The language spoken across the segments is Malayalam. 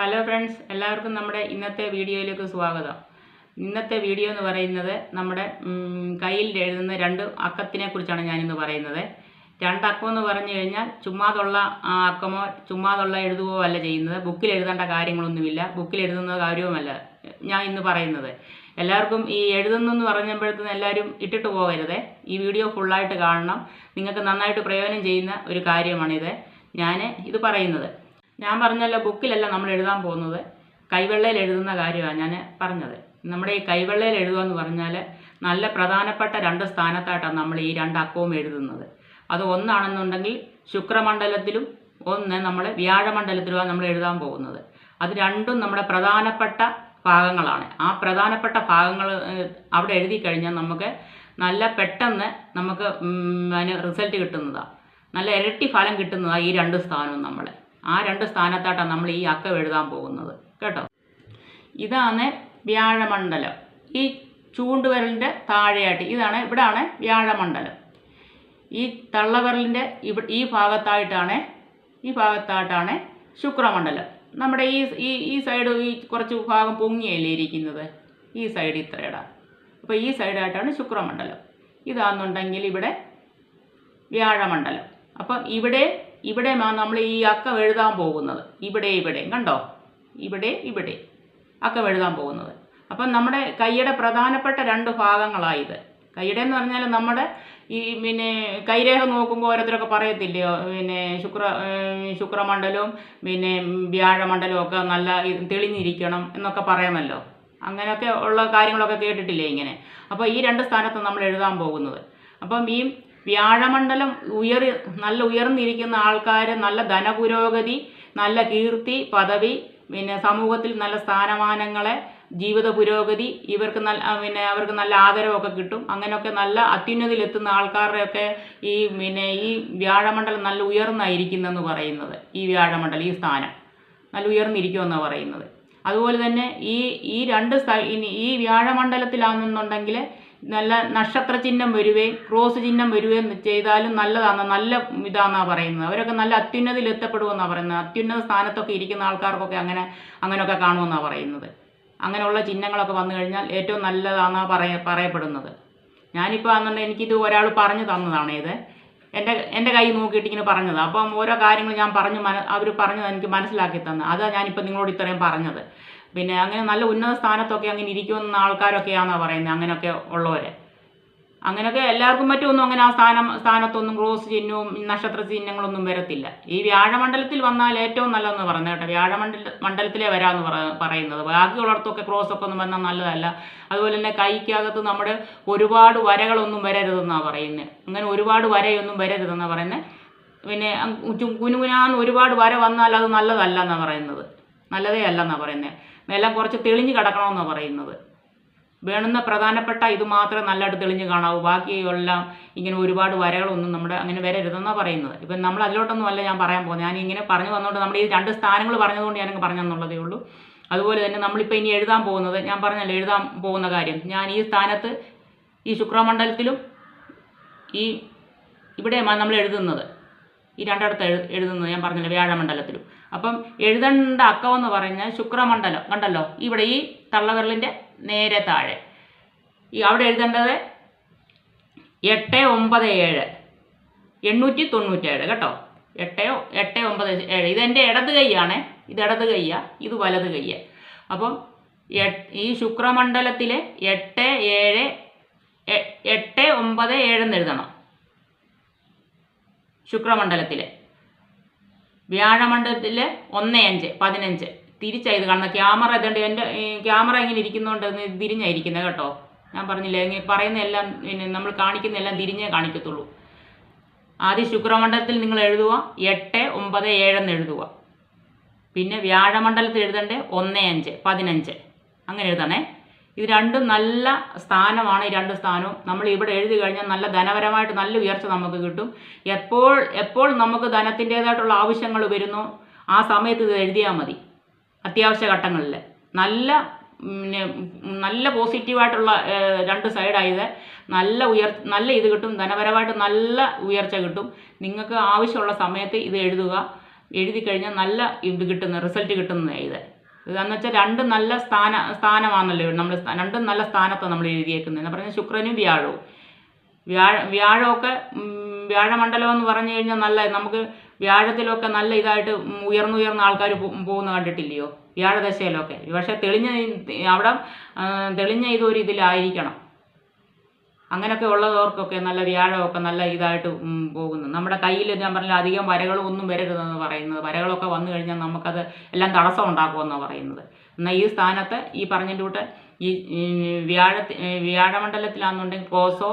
ഹലോ ഫ്രണ്ട്സ് എല്ലാവർക്കും നമ്മുടെ ഇന്നത്തെ വീഡിയോയിലേക്ക് സ്വാഗതം. ഇന്നത്തെ വീഡിയോ എന്ന് പറയുന്നത് നമ്മുടെ കയ്യിൽ എഴുതുന്ന രണ്ട് അക്കത്തിനെ കുറിച്ചാണ് ഞാനിന്ന് പറയുന്നത്. രണ്ട് അക്കം എന്ന് പറഞ്ഞു കഴിഞ്ഞാൽ ചുമ്മാതുള്ള അക്കമോ ചുമ്മാതുള്ള എഴുതുകയോ അല്ല ചെയ്യുന്നത്. ബുക്കിൽ എഴുതേണ്ട കാര്യങ്ങളൊന്നുമില്ല. ബുക്കിൽ എഴുതുന്ന കാര്യവുമല്ല ഞാൻ ഇന്ന് പറയുന്നത്. എല്ലാവർക്കും ഈ എഴുതുന്നെന്ന് പറഞ്ഞപ്പോഴത്തേന് എല്ലാവരും ഇട്ടിട്ട് പോകരുത്. ഈ വീഡിയോ ഫുള്ളായിട്ട് കാണണം. നിങ്ങൾക്ക് നന്നായിട്ട് പ്രയോജനം ചെയ്യുന്ന ഒരു കാര്യമാണിത്. ഞാൻ ഇത് പറയുന്നത്. ഞാൻ പറഞ്ഞല്ലോ ബുക്കിലല്ല നമ്മൾ എഴുതാൻ പോകുന്നത്. കൈവെള്ളയിൽ എഴുതുന്ന കാര്യമാണ് ഞാൻ പറഞ്ഞത്. നമ്മുടെ ഈ കൈവെള്ളയിൽ എഴുതുക എന്ന് പറഞ്ഞാൽ നല്ല പ്രധാനപ്പെട്ട രണ്ട് സ്ഥാനത്തായിട്ടാണ് നമ്മൾ ഈ രണ്ട് അക്കവും എഴുതുന്നത്. അത് ഒന്നാണെന്നുണ്ടെങ്കിൽ ശുക്രമണ്ഡലത്തിലും ഒന്ന് നമ്മൾ വ്യാഴമണ്ഡലത്തിലുമാണ് നമ്മൾ എഴുതാൻ പോകുന്നത്. അത് രണ്ടും നമ്മുടെ പ്രധാനപ്പെട്ട ഭാഗങ്ങളാണ്. ആ പ്രധാനപ്പെട്ട ഭാഗങ്ങൾ അവിടെ എഴുതി കഴിഞ്ഞാൽ നമുക്ക് നല്ല പെട്ടെന്ന് നമുക്ക് അതിന് റിസൾട്ട് കിട്ടുന്നതാണ്. നല്ല ഇരട്ടി ഫലം കിട്ടുന്നതാണ് ഈ രണ്ട് സ്ഥാനവും നമ്മൾ. ആ രണ്ട് സ്ഥാനത്തായിട്ടാണ് നമ്മൾ ഈ അക്കം എഴുതാൻ പോകുന്നത്. കേട്ടോ? ഇതാണ് വ്യാഴമണ്ഡലം. ഈ ചൂണ്ടുവിരലിന്റെ താഴെയായിട്ട് ഇതാണ് ഇവിടാണ് വ്യാഴമണ്ഡലം. ഈ തള്ളവിരലിന്റെ ഇവ ഈ ഭാഗത്തായിട്ടാണ് ഈ ഭാഗത്തായിട്ടാണ് ശുക്രമണ്ഡലം. നമ്മുടെ ഈ ഈ ഈ സൈഡ് ഈ കുറച്ച് ഭാഗം പൊങ്ങിയല്ലേ ഇരിക്കുന്നത്? ഈ സൈഡ് ഇത്രയടാ അപ്പോൾ ഈ സൈഡായിട്ടാണ് ശുക്രമണ്ഡലം. ഇതാണെന്നുണ്ടെങ്കിൽ ഇവിടെ വ്യാഴമണ്ഡലം. അപ്പം ഇവിടെ ഇവിടെ നമ്മൾ ഈ അക്കം എഴുതാൻ പോകുന്നത്. ഇവിടെ ഇവിടെ. കണ്ടോ? ഇവിടെ ഇവിടെ. അക്കം എഴുതാൻ പോകുന്നത്. അപ്പം നമ്മുടെ കൈയുടെ പ്രധാനപ്പെട്ട രണ്ട് ഭാഗങ്ങളായത്. കൈയുടെ എന്ന് പറഞ്ഞാൽ നമ്മുടെ ഈ പിന്നെ കൈരേഖ നോക്കുമ്പോൾ ഓരോരുത്തരൊക്കെ പറയത്തില്ലയോ പിന്നെ ശുക്ര ശുക്രമണ്ഡലവും പിന്നെ വ്യാഴമണ്ഡലവും ഒക്കെ നല്ല തെളിഞ്ഞിരിക്കണം എന്നൊക്കെ പറയണമല്ലോ അങ്ങനെയൊക്കെ ഉള്ള കാര്യങ്ങളൊക്കെ കേട്ടിട്ടില്ലേ ഇങ്ങനെ? അപ്പോൾ ഈ രണ്ട് സ്ഥാനത്ത് നമ്മൾ എഴുതാൻ പോകുന്നത്. അപ്പം ഈ വ്യാഴമണ്ഡലം ഉയർ നല്ല ഉയർന്നിരിക്കുന്ന ആൾക്കാർ നല്ല ധനപുരോഗതി നല്ല കീർത്തി പദവി പിന്നെ സമൂഹത്തിൽ നല്ല സ്ഥാനമാനങ്ങളെ ജീവിത പുരോഗതി ഇവർക്ക് നല്ല പിന്നെ അവർക്ക് നല്ല ആദരവൊക്കെ കിട്ടും. അങ്ങനെയൊക്കെ നല്ല അത്യുന്നതിയിലെത്തുന്ന ആൾക്കാരുടെയൊക്കെ ഈ പിന്നെ ഈ വ്യാഴമണ്ഡലം നല്ല ഉയർന്നായിരിക്കുന്നെന്ന് പറയുന്നത്. ഈ വ്യാഴമണ്ഡലം ഈ സ്ഥാനം. നല്ല ഉയർന്നിരിക്കുമെന്നാണ് പറയുന്നത്. അതുപോലെ തന്നെ ഈ ഈ രണ്ട് ഈ വ്യാഴമണ്ഡലത്തിലാണെന്നുണ്ടെങ്കിൽ നല്ല നക്ഷത്ര ചിഹ്നം വരുകയും ക്രോസ് ചിഹ്നം വരുകയും ചെയ്താലും നല്ലതാണ് നല്ല ഇതാണെന്നാണ് പറയുന്നത്. അവരൊക്കെ നല്ല അത്യുന്നതിയിൽ എത്തപ്പെടുമെന്നാണ് പറയുന്നത്. അത്യുന്നത സ്ഥാനത്തൊക്കെ ഇരിക്കുന്ന ആൾക്കാർക്കൊക്കെ അങ്ങനെ അങ്ങനെയൊക്കെ കാണുമെന്നാണ് പറയുന്നത്. അങ്ങനെയുള്ള ചിഹ്നങ്ങളൊക്കെ വന്നു കഴിഞ്ഞാൽ ഏറ്റവും നല്ലതാണെന്നാണ് പറയ പറയപ്പെടുന്നത്. ഞാനിപ്പോൾ അന്നുണ്ട് എനിക്കിത് ഒരാൾ പറഞ്ഞു തന്നതാണ് ഇത്. എന്റെ എന്റെ കൈ നോക്കിയിട്ട് ഇങ്ങനെ പറഞ്ഞത്. അപ്പം ഓരോ കാര്യങ്ങൾ ഞാൻ പറഞ്ഞു മന അവർ പറഞ്ഞത് എനിക്ക് മനസ്സിലാക്കി തന്നു അതാണ് ഞാനിപ്പോൾ നിങ്ങളോട് ഇത്രയും പറഞ്ഞത്. പിന്നെ അങ്ങനെ നല്ല ഉന്നത സ്ഥാനത്തൊക്കെ അങ്ങനെ ഇരിക്കുന്ന ആൾക്കാരൊക്കെയാണെന്നാണ് പറയുന്നത് അങ്ങനെയൊക്കെ ഉള്ളവരെ. അങ്ങനെയൊക്കെ എല്ലാവർക്കും പറ്റുമൊന്നും അങ്ങനെ ആ സ്ഥാനം സ്ഥാനത്തൊന്നും ക്രോസ് ചിഹ്നവും നക്ഷത്ര ചിഹ്നങ്ങളൊന്നും വരത്തില്ല. ഈ വ്യാഴമണ്ഡലത്തിൽ വന്നാൽ ഏറ്റവും നല്ലതെന്ന് പറയുന്നത് കേട്ടോ വ്യാഴമണ്ഡല മണ്ഡലത്തിലേ വരാമെന്ന് പറ പറയുന്നത്. ബാക്കിയുള്ളിടത്തൊക്കെ ക്രോസ് ഒക്കെ ഒന്നും വന്നാൽ നല്ലതല്ല. അതുപോലെ തന്നെ കൈക്കകത്ത് നമ്മുടെ ഒരുപാട് വരകളൊന്നും വരരുതെന്നാണ് പറയുന്നത് അങ്ങനെ ഒരുപാട് വരയൊന്നും വരരുതെന്നാണ് പറയുന്നത് പിന്നെ കുനുകുനാന്ന് ഒരുപാട് വര വന്നാൽ അത് നല്ലതല്ല എന്നാണ് പറയുന്നത്. നല്ലതേ അല്ലെന്നാണ് പറയുന്നത് എല്ലാം കുറച്ച് തെളിഞ്ഞു കിടക്കണമെന്നാണ് പറയുന്നത്. വേണുന്ന പ്രധാനപ്പെട്ട ഇത് മാത്രമേ നല്ലതായിട്ട് തെളിഞ്ഞ് കാണാവൂ. ബാക്കിയെല്ലാം ഇങ്ങനെ ഒരുപാട് വരകളൊന്നും നമ്മുടെ അങ്ങനെ വരരുതെന്നാണ് പറയുന്നത്. ഇപ്പം നമ്മൾ അതിലോട്ടൊന്നും അല്ല ഞാൻ പറയാൻ പോകുന്നത്. ഞാൻ ഇങ്ങനെ പറഞ്ഞു വന്നുകൊണ്ട് നമ്മുടെ ഈ രണ്ട് സ്ഥാനങ്ങൾ പറഞ്ഞതുകൊണ്ട് ഞാനങ്ങ് പറഞ്ഞെന്നുള്ളതേ ഉള്ളൂ. അതുപോലെ തന്നെ നമ്മളിപ്പോൾ ഇനി എഴുതാൻ പോകുന്നത് ഞാൻ പറഞ്ഞല്ലോ എഴുതാൻ പോകുന്ന കാര്യം. ഞാൻ ഈ സ്ഥാനത്ത് ഈ ശുക്രമണ്ഡലത്തിലും ഈ ഇവിടെ നമ്മൾ എഴുതുന്നത്. ഈ രണ്ടിടത്ത് എഴു എഴുതുന്നത്. ഞാൻ പറഞ്ഞല്ലോ വ്യാഴമണ്ഡലത്തിലും. അപ്പം എഴുതേണ്ട അക്കം എന്ന് പറഞ്ഞാൽ ശുക്രമണ്ഡലം കണ്ടല്ലോ? ഇവിടെ ഈ തള്ളവിരലിന്റെ നേരെ താഴെ. ഈ അവിടെ എഴുതേണ്ടത് എട്ട് ഒമ്പത് ഏഴ്. എണ്ണൂറ്റി തൊണ്ണൂറ്റേഴ് കേട്ടോ? എട്ട് എട്ട് ഒമ്പത് ഏഴ്. ഇതെന്റെ ഇടത് കൈയാണ്. ഇത് ഇടത് കൈയാ ഇത് വലത് കയ്യ അപ്പം ഈ ശുക്രമണ്ഡലത്തിലെ എട്ട് ഏഴ് എട്ട് ഒമ്പത് ഏഴെന്ന് എഴുതണം. ശുക്രമണ്ഡലത്തിലെ. വ്യാഴമണ്ഡലത്തിലെ ഒന്ന് അഞ്ച് പതിനഞ്ച്. തിരിച്ചായത് കാണുന്ന ക്യാമറ ഇതുണ്ട്. എന്റെ ക്യാമറ ഇങ്ങനെ ഇരിക്കുന്നതുകൊണ്ട് ഇത് തിരിഞ്ഞായിരിക്കുന്നത് കേട്ടോ. ഞാൻ പറഞ്ഞില്ലേ ഇങ്ങനെ പറയുന്ന എല്ലാം പിന്നെ നമ്മൾ കാണിക്കുന്ന എല്ലാം തിരിഞ്ഞേ കാണിക്കത്തുള്ളൂ. ആദ്യം ശുക്രമണ്ഡലത്തിൽ നിങ്ങൾ എഴുതുക എട്ട് ഒമ്പത് ഏഴെന്ന് എഴുതുക പിന്നെ വ്യാഴമണ്ഡലത്തിൽ എഴുതണ്ടേ? ഒന്ന് അഞ്ച് പതിനഞ്ച്. അങ്ങനെ എഴുതണേ. ഇത് രണ്ടും നല്ല സ്ഥാനമാണ് ഈ രണ്ട് സ്ഥാനവും. നമ്മൾ ഇവിടെ എഴുതി കഴിഞ്ഞാൽ നല്ല ധനപരമായിട്ട് നല്ല ഉയർച്ച നമുക്ക് കിട്ടും. എപ്പോൾ എപ്പോൾ നമുക്ക് ധനത്തിന്റേതായിട്ടുള്ള ആവശ്യങ്ങൾ വരുന്നോ ആ സമയത്ത് ഇത് എഴുതിയാൽ മതി. അത്യാവശ്യ ഘട്ടങ്ങളിൽ. നല്ല പിന്നെ നല്ല പോസിറ്റീവായിട്ടുള്ള രണ്ട് സൈഡായത് നല്ല ഉയർ നല്ല ഇത് കിട്ടും ധനപരമായിട്ട് നല്ല ഉയർച്ച കിട്ടും. നിങ്ങൾക്ക് ആവശ്യമുള്ള സമയത്ത് ഇത് എഴുതുക. എഴുതി കഴിഞ്ഞാൽ നല്ല ഇത് കിട്ടുന്ന റിസൾട്ട് കിട്ടുന്നതായത്. ഇതെന്ന് വെച്ചാൽ രണ്ട് നല്ല സ്ഥാന സ്ഥാനമാണല്ലോ നമ്മൾ രണ്ടും നല്ല സ്ഥാനത്താണ് നമ്മൾ എഴുതിയേക്കുന്നത്. എന്ന് പറഞ്ഞാൽ ശുക്രനും വ്യാഴവും. വ്യാഴ വ്യാഴമൊക്കെ വ്യാഴമണ്ഡലം എന്ന് പറഞ്ഞു കഴിഞ്ഞാൽ നല്ല നമുക്ക് വ്യാഴത്തിലൊക്കെ നല്ല ഇതായിട്ട് ഉയർന്നുയർന്ന ആൾക്കാർ പോകുന്ന കണ്ടിട്ടില്ലയോ? വ്യാഴദശയിലൊക്കെ. പക്ഷേ തെളിഞ്ഞ അവിടെ തെളിഞ്ഞ ഇതൊരു ഇതിലായിരിക്കണം അങ്ങനെയൊക്കെ ഉള്ളവർക്കൊക്കെ നല്ല വ്യാഴമൊക്കെ നല്ല ഇതായിട്ട് പോകുന്നു. നമ്മുടെ കയ്യിൽ ഞാൻ പറഞ്ഞില്ല അധികം വരകളൊന്നും വരരുതെന്ന് പറയുന്നത്. വരകളൊക്കെ വന്നു കഴിഞ്ഞാൽ നമുക്കത് എല്ലാം തടസ്സം ഉണ്ടാക്കുമെന്നാണ് പറയുന്നത്. എന്നാൽ ഈ സ്ഥാനത്ത് ഈ പറഞ്ഞതിന്റെ കൂട്ട് ഈ വ്യാഴ വ്യാഴമണ്ഡലത്തിലാണെന്നുണ്ടെങ്കിൽ കോസോ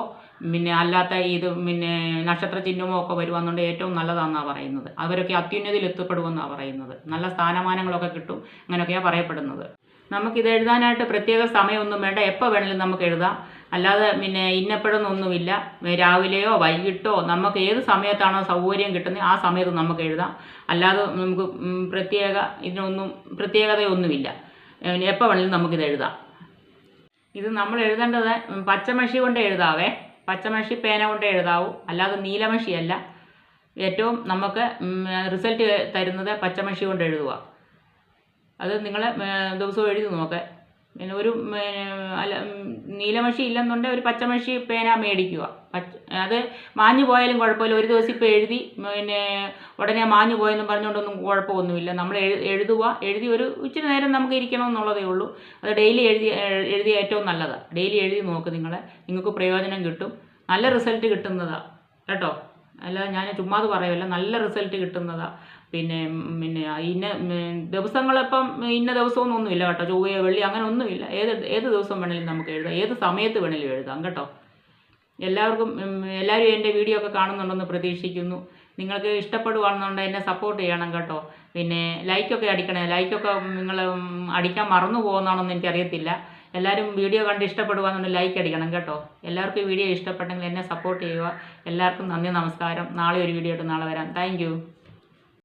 പിന്നെ അല്ലാത്ത ഇത് പിന്നെ നക്ഷത്ര ചിഹ്നമോ ഒക്കെ വരുവാന്നുണ്ടെങ്കിൽ ഏറ്റവും നല്ലതാണെന്നാണ് പറയുന്നത്. അവരൊക്കെ അത്യുന്നതിയിൽ എത്തപ്പെടുമെന്നാണ് പറയുന്നത്. നല്ല സ്ഥാനമാനങ്ങളൊക്കെ കിട്ടും അങ്ങനെയൊക്കെയാണ് പറയപ്പെടുന്നത്. നമുക്കിത് എഴുതാനായിട്ട് പ്രത്യേക സമയമൊന്നും വേണ്ട. എപ്പോൾ വേണമെങ്കിലും നമുക്ക് എഴുതാം. അല്ലാതെ പിന്നെ ഇന്നപ്പോഴൊന്നൊന്നുമില്ല രാവിലെയോ വൈകിട്ടോ നമുക്ക് ഏത് സമയത്താണോ സൗകര്യം കിട്ടുന്നത് ആ സമയത്ത് നമുക്ക് എഴുതാം. അല്ലാതെ നമുക്ക് പ്രത്യേക ഇതിനൊന്നും പ്രത്യേകതയൊന്നുമില്ല. എപ്പോൾ വേണമെങ്കിലും നമുക്കിത് എഴുതാം. ഇത് നമ്മൾ എഴുതേണ്ടത് പച്ചമഷി കൊണ്ട് എഴുതാവേ. പച്ചമഷി പേന കൊണ്ട് എഴുതാവൂ. അല്ലാതെ നീലമഷിയല്ല. ഏറ്റവും നമുക്ക് റിസൾട്ട് തരുന്നത് പച്ചമഷി കൊണ്ട് എഴുതുക അത് നിങ്ങൾ ദിവസവും എഴുതി നോക്ക്. പിന്നെ ഒരു അല്ല നീലമഷി ഇല്ലെന്നുണ്ടെങ്കിൽ ഒരു പച്ചമഷി പേന മേടിക്കുക. പച്ച അത് മാഞ്ഞു പോയാലും കുഴപ്പമില്ല. ഒരു ദിവസം ഇപ്പോൾ എഴുതി പിന്നെ ഉടനെ മാഞ്ഞു പോയെന്ന് പറഞ്ഞുകൊണ്ടൊന്നും കുഴപ്പമൊന്നുമില്ല. നമ്മൾ എഴു എഴുതുക. എഴുതി ഒരു ഇച്ചിരി നേരം നമുക്ക് ഇരിക്കണം എന്നുള്ളതേ ഉള്ളൂ. അത് ഡെയിലി എഴുതി എഴുതി ഏറ്റവും നല്ലതാണ് ഡെയിലി എഴുതി നോക്ക് നിങ്ങളെ. നിങ്ങൾക്ക് പ്രയോജനം കിട്ടും. നല്ല റിസൾട്ട് കിട്ടുന്നതാണ് കേട്ടോ? അല്ല ഞാൻ ചുമ്മാത് പറയുമല്ലോ നല്ല റിസൾട്ട് കിട്ടുന്നതാണ് പിന്നെ പിന്നെ ഇന്ന ദിവസങ്ങളിപ്പം ഇന്ന ദിവസമൊന്നുമില്ല കേട്ടോ. ചൊവ്വയോ വെള്ളി അങ്ങനെ ഒന്നുമില്ല ഏത് ഏത് ദിവസം വേണമെങ്കിലും നമുക്ക് എഴുതാം. ഏത് സമയത്ത് വേണമെങ്കിലും എഴുതാം കേട്ടോ. എല്ലാവർക്കും എല്ലാവരും എന്റെ വീഡിയോ ഒക്കെ കാണുന്നുണ്ടെന്ന് പ്രതീക്ഷിക്കുന്നു. നിങ്ങൾക്ക് ഇഷ്ടപ്പെടുവാണെന്നുണ്ടെങ്കിൽ എന്നെ സപ്പോർട്ട് ചെയ്യണം കേട്ടോ. പിന്നെ ലൈക്കൊക്കെ അടിക്കണേ. ലൈക്കൊക്കെ നിങ്ങൾ അടിക്കാൻ മറന്നു പോകുന്നതാണെന്ന് എനിക്കറിയത്തില്ല. എല്ലാവരും വീഡിയോ കണ്ട് ഇഷ്ടപ്പെടുവാന്നുണ്ടെങ്കിൽ ലൈക്ക് അടിക്കണം കേട്ടോ. എല്ലാവർക്കും വീഡിയോ ഇഷ്ടപ്പെട്ടെങ്കിൽ എന്നെ സപ്പോർട്ട് ചെയ്യുക. എല്ലാവർക്കും നന്ദി നമസ്കാരം. നാളെ ഒരു വീഡിയോ ആയിട്ട് നാളെ വരാം. താങ്ക്